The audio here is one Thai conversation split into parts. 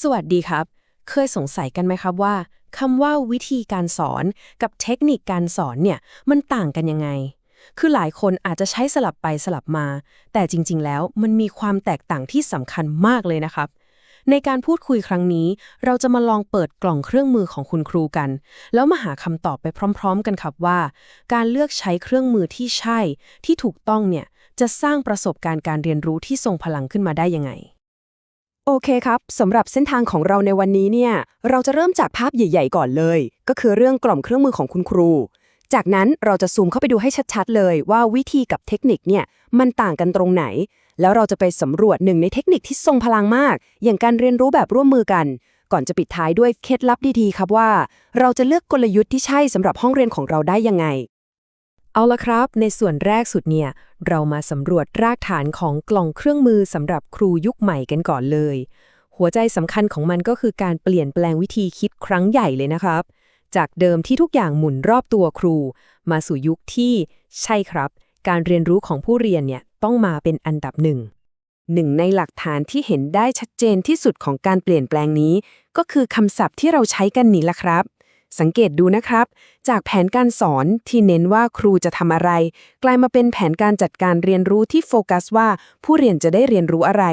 สวัสดีครับ เคยสงสัยกันไหมครับว่าคำว่าวิธีการสอนกับเทคนิคการสอนเนี่ยมันต่างกันยังไง คือหลายคนอาจจะใช้สลับไปสลับมา แต่จริง ๆ แล้วมันมีความแตกต่างที่สำคัญมากเลยนะครับ ในการพูดคุยครั้งนี้ เราจะมาลองเปิดกล่องเครื่องมือของคุณครูกัน แล้วมาหาคำตอบไปพร้อม ๆ กันครับว่า การเลือกใช้เครื่องมือที่ใช่ ที่ถูกต้องเนี่ยจะสร้างประสบการณ์การเรียนรู้ที่ทรงพลังขึ้นมาได้ยังไง โอเคครับสำหรับเส้นทางของเราในวันนี้เนี่ย เราจะเริ่มจากภาพใหญ่ ๆ ก่อนเลย ก็คือเรื่องกล่อมเครื่องมือของคุณครู จากนั้นเราจะซูมเข้าไปดูให้ชัดๆ เลยว่าวิธีกับเทคนิคเนี่ยมันต่างกันตรงไหน แล้วเราจะไปสำรวจหนึ่งในเทคนิคที่ทรงพลังมาก อย่างการเรียนรู้แบบร่วมมือกัน ก่อนจะปิดท้ายด้วยเคล็ดลับดีๆครับว่า เราจะเลือกกลยุทธ์ที่ใช่สำหรับห้องเรียนของเราได้ยังไง เอาละครับ ในส่วนแรกสุดเนี่ย เรามาสำรวจรากฐานของกล่องเครื่องมือสำหรับครูยุคใหม่กันก่อนเลย หัวใจสำคัญของมันก็คือการเปลี่ยนแปลงวิธีคิดครั้งใหญ่เลยนะครับ จากเดิมที่ทุกอย่างหมุนรอบตัวครู มาสู่ยุคที่ใช่ครับ การเรียนรู้ของผู้เรียนเนี่ยต้องมาเป็นอันดับหนึ่งหนึ่งในหลักฐานที่เห็นได้ชัดเจนที่สุดของการเปลี่ยนแปลงนี้ ก็คือคำศัพท์ที่เราใช้กันนี่ละครับ สังเกตดูนะครับ จากแผนการสอนที่เน้นว่าครูจะทำอะไร กลายมาเป็นแผนการจัดการเรียนรู้ที่โฟกัสว่าผู้เรียนจะได้เรียนรู้อะไร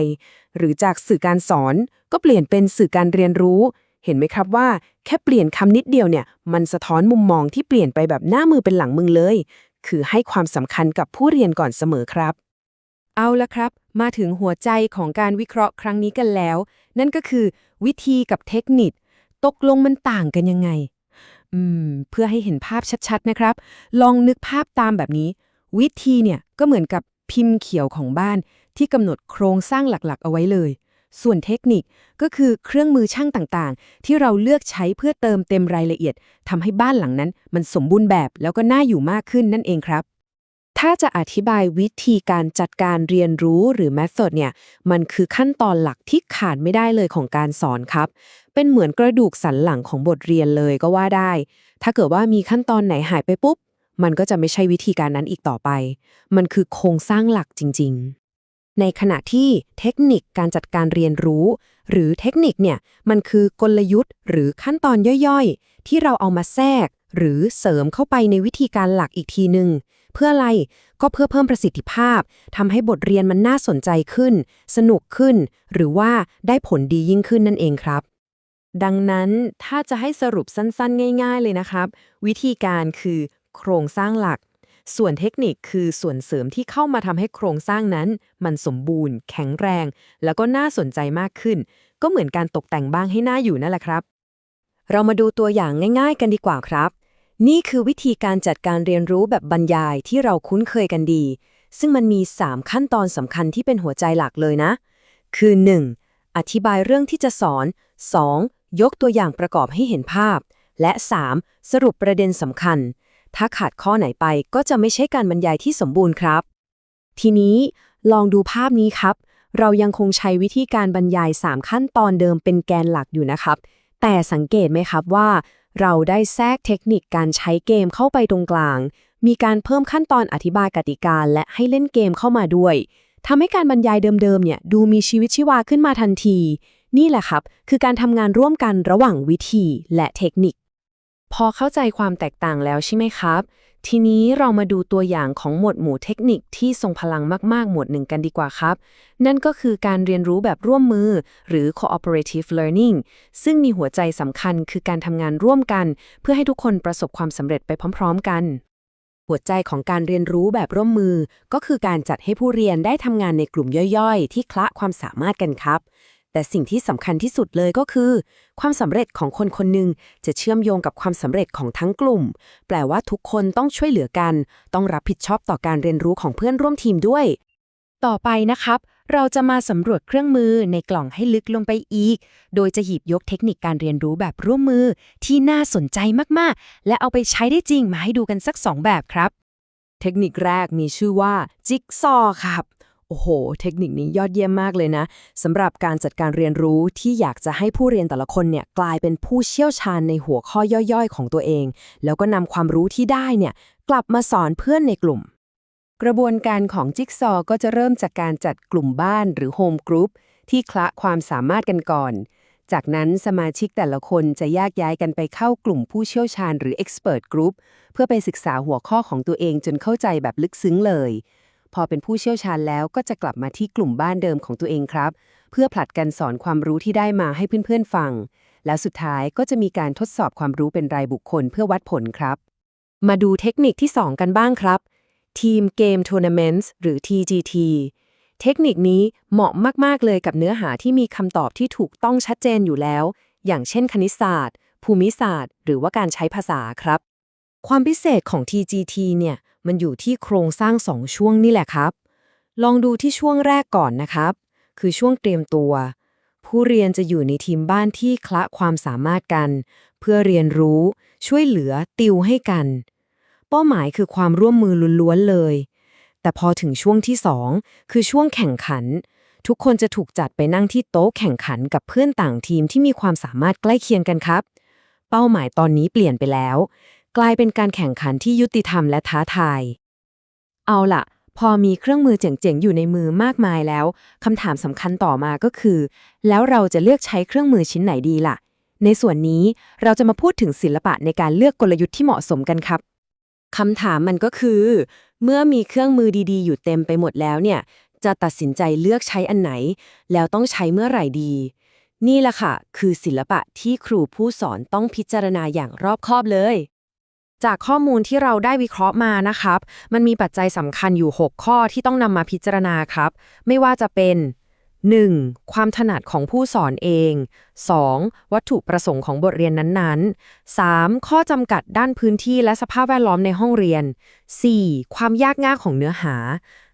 หรือจากสื่อการสอนก็เปลี่ยนเป็นสื่อการเรียนรู้ เห็นไหมครับว่า แค่เปลี่ยนคำนิดเดียวเนี่ย มันสะท้อนมุมมองที่เปลี่ยนไปแบบหน้ามือเป็นหลังมือเลย คือให้ความสำคัญกับผู้เรียนก่อนเสมอครับ เอาละครับ มาถึงหัวใจของการวิเคราะห์ครั้งนี้กันแล้ว นั่นก็คือ วิธีกับเทคนิค ตกลงมันต่างกันยังไง อืม เพื่อให้เห็นภาพชัดๆนะครับ ลองนึกภาพตามแบบนี้ วิธีเนี่ยก็เหมือนกับพิมพ์เขียวของบ้าน ที่กำหนดโครงสร้างหลักๆ เอาไว้เลย ส่วนเทคนิคก็คือเครื่องมือช่างต่างๆ ที่เราเลือกใช้เพื่อเติมเต็มรายละเอียดทำให้บ้านหลังนั้น มันสมบูรณ์แบบแล้วก็น่าอยู่มากขึ้นนั่นเองครับ ถ้าจะอธิบายวิธีการจัดการเรียนรู้หรือ method เนี่ย มันคือขั้นตอนหลักที่ขาดไม่ได้เลยของการสอนครับ เป็นเหมือนกระดูกสันหลังของบทเรียนเลยก็ว่าได้ ถ้าเกิดว่ามีขั้นตอนไหนหายไปปุ๊บ มันก็จะไม่ใช่วิธีการนั้นอีกต่อไป มันคือโครงสร้างหลักจริง ๆ ในขณะที่เทคนิคการจัดการเรียนรู้ หรือเทคนิคเนี่ย มันคือกลยุทธ์ หรือขั้นตอนย่อยๆ ที่เราเอามาแทรก หรือเสริมเข้าไปในวิธีการหลักอีกทีหนึ่ง เพื่ออะไรก็เพื่อเพิ่มประสิทธิภาพทำให้บทเรียนมันน่าสนใจขึ้น สนุกขึ้น หรือว่าได้ผลดียิ่งขึ้นนั่นเองครับ ดังนั้นถ้าจะให้สรุปสั้นๆ ง่าย ๆ เลยนะครับ วิธีการคือโครงสร้างหลัก ส่วนเทคนิคคือส่วนเสริมที่เข้ามาทำให้โครงสร้างนั้น มันสมบูรณ์ แข็งแรง แล้วก็น่าสนใจมากขึ้น ก็เหมือนการตกแต่งบ้างให้น่าอยู่นั่นแหละครับ เรามาดูตัวอย่างง่าย ๆ กันดีกว่าครับ นี่คือวิธีการจัดการเรียนรู้แบบบรรยายที่เราคุ้นเคยกันดี ซึ่งมันมี 3 ขั้นตอนสำคัญที่เป็นหัวใจหลักเลยนะ คือ 1. อธิบายเรื่องที่จะสอน 2. ยกตัวอย่างประกอบให้เห็นภาพ และ 3. สรุปประเด็นสำคัญ ถ้าขาดข้อไหนไปก็จะไม่ใช่การบรรยายที่สมบูรณ์ครับ ทีนี้ลองดูภาพนี้ครับ เรายังคงใช้วิธีการบรรยาย 3 ขั้นตอนเดิมเป็นแกนหลักอยู่นะครับ แต่สังเกตไหมครับว่า เราได้แทรกเทคนิคการใช้เกมเข้าไปตรงกลาง มีการเพิ่มขั้นตอนอธิบายกติกาและให้เล่นเกมเข้ามาด้วยทำให้การบรรยายเดิมๆเนี่ยดูมีชีวิตชีวาขึ้นมาทันที นี่แหละครับ คือการทำงานร่วมกันระหว่างวิธีและเทคนิค พอเข้าใจความแตกต่างแล้วใช่ไหมครับ ทีนี้เรามาดูตัวอย่างของหมวดหมู่เทคนิคที่ทรงพลังมาก ๆ หมวดหนึ่งกันดีกว่าครับ นั่นก็คือการเรียนรู้แบบร่วมมือ หรือ cooperative learning ซึ่งมีหัวใจสำคัญคือการทำงานร่วมกัน เพื่อให้ทุกคนประสบความสำเร็จไปพร้อม ๆ กัน หัวใจของการเรียนรู้แบบร่วมมือ ก็คือการจัดให้ผู้เรียนได้ทำงานในกลุ่มย่อยๆ ที่คละความสามารถกันครับ แต่สิ่งที่สำคัญที่สุดเลยก็คือ ความสำเร็จของคนคนหนึ่งจะเชื่อมโยงกับความสำเร็จของทั้งกลุ่ม แปลว่าทุกคนต้องช่วยเหลือกัน ต้องรับผิดชอบต่อการเรียนรู้ของเพื่อนร่วมทีมด้วย ต่อไปนะครับ เราจะมาสำรวจเครื่องมือในกล่องให้ลึกลงไปอีก โดยจะหยิบยกเทคนิคการเรียนรู้แบบร่วมมือ ที่น่าสนใจมากๆ และเอาไปใช้ได้จริงมาให้ดูกันสัก 2 แบบครับ เทคนิคแรกมีชื่อว่า จิ๊กซอครับ โอ้โห เทคนิคนี้ยอดเยี่ยมมากเลยนะสำหรับการจัดการเรียนรู้ที่อยากจะให้ผู้เรียนแต่ละคนเนี่ยกลายเป็นผู้เชี่ยวชาญในหัวข้อย่อยๆ ของตัวเอง แล้วก็นำความรู้ที่ได้เนี่ยกลับมาสอนเพื่อนในกลุ่ม กระบวนการของจิ๊กซอว์ก็จะเริ่มจากการจัดกลุ่มบ้านหรือโฮมกรุ๊ปที่คละความสามารถกันก่อน จากนั้นสมาชิกแต่ละคนจะแยกย้ายกันไปเข้ากลุ่มผู้เชี่ยวชาญหรือ Expert Group เพื่อไปศึกษาหัวข้อของตัวเองจนเข้าใจแบบลึกซึ้งเลย พอเป็นผู้เชี่ยวชาญแล้วก็จะกลับมาที่กลุ่มบ้านเดิมของตัวเองครับ เพื่อผลัดกันสอนความรู้ที่ได้มาให้เพื่อนๆฟัง แล้วสุดท้ายก็จะมีการทดสอบความรู้เป็นรายบุคคลเพื่อวัดผลครับ มาดูเทคนิคที่ 2 กันบ้างครับ ทีมเกมทัวร์นาเมนต์หรือ TGT เทคนิคนี้เหมาะมาก ๆ เลยกับเนื้อหาที่มีคำตอบที่ถูกต้องชัดเจนอยู่แล้ว อย่างเช่นคณิตศาสตร์ ภูมิศาสตร์ หรือว่าการใช้ภาษาครับ ความพิเศษของ TGT เนี่ย มันอยู่ที่โครงสร้าง2ช่วงนี่แหละครับ ลองดูที่ช่วงแรกก่อนนะครับ คือช่วงเตรียมตัว ผู้เรียนจะอยู่ในทีมบ้านที่คละความสามารถกัน เพื่อเรียนรู้ ช่วยเหลือติวให้กัน เป้าหมายคือความร่วมมือล้วนๆเลย แต่พอถึงช่วงที่2คือช่วงแข่งขัน ทุกคนจะถูกจัดไปนั่งที่โต๊ะแข่งขันกับเพื่อนต่างทีมที่มีความสามารถใกล้เคียงกันครับ เป้าหมายตอนนี้เปลี่ยนไปแล้ว กลายเป็นการแข่งขันที่ยุติธรรมและท้าทาย เอาล่ะ พอมีเครื่องมือเจ๋งๆ อยู่ในมือมากมายแล้วคำถามสำคัญต่อมาก็คือ แล้วเราจะเลือกใช้เครื่องมือชิ้นไหนดีล่ะ ในส่วนนี้เราจะมาพูดถึงศิลปะในการเลือกกลยุทธ์ที่เหมาะสมกันครับคำถามมันก็คือ เมื่อมีเครื่องมือดีๆ อยู่เต็มไปหมดแล้วเนี่ย จะตัดสินใจเลือกใช้อันไหน แล้วต้องใช้เมื่อไหร่ดี นี่แหละค่ะ คือศิลปะที่ครูผู้สอนต้องพิจารณาอย่างรอบคอบเลย จากข้อมูลที่เราได้วิเคราะห์มานะครับ มันมีปัจจัยสำคัญอยู่ 6 ข้อที่ต้องนำมาพิจารณาครับ ไม่ว่าจะเป็น 1. ความถนัดของผู้สอนเอง 2. วัตถุประสงค์ของบทเรียนนั้นๆ 3. ข้อจำกัดด้านพื้นที่และสภาพแวดล้อมในห้องเรียน 4. ความยากง่ายของเนื้อหา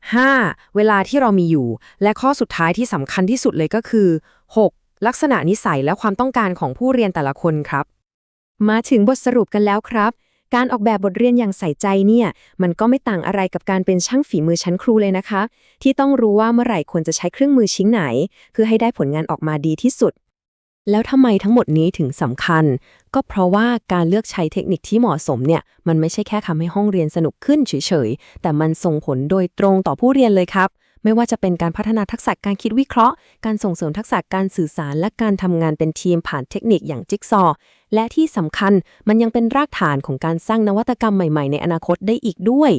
5. เวลาที่เรามีอยู่ และข้อสุดท้ายที่สำคัญที่สุดเลยก็คือ 6. ลักษณะนิสัยและความต้องการของผู้เรียนแต่ละคนครับ มาถึงบทสรุปกันแล้วครับ การออกแบบบทเรียนอย่างใส่ใจเนี่ย มันก็ไม่ต่างอะไรกับการเป็นช่างฝีมือชั้นครูเลยนะคะ ที่ต้องรู้ว่าเมื่อไหร่ควรจะใช้เครื่องมือชิ้นไหน เพื่อให้ได้ผลงานออกมาดีที่สุด แล้วทำไมทั้งหมดนี้ถึงสำคัญ ก็เพราะว่าการเลือกใช้เทคนิคที่เหมาะสมเนี่ย มันไม่ใช่แค่ทำให้ห้องเรียนสนุกขึ้นเฉยๆ แต่มันส่งผลโดยตรงต่อผู้เรียนเลยครับ ไม่ว่าจะเป็นการพัฒนาทักษะการคิดวิเคราะห์ การส่งเสริมทักษะการสื่อสาร และการทำงานเป็นทีมผ่านเทคนิคอย่างจิ๊กซอว์และที่สำคัญมันยังเป็นรากฐานของการสร้างนวัตกรรมใหม่ๆ ในอนาคตได้อีกด้วย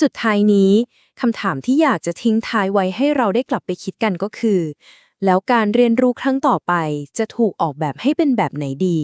สุดท้ายนี้คำถามที่อยากจะทิ้งท้ายไว้ให้เราได้กลับไปคิดกันก็คือ แล้วการเรียนรู้ครั้งต่อไปจะถูกออกแบบให้เป็นแบบไหนดี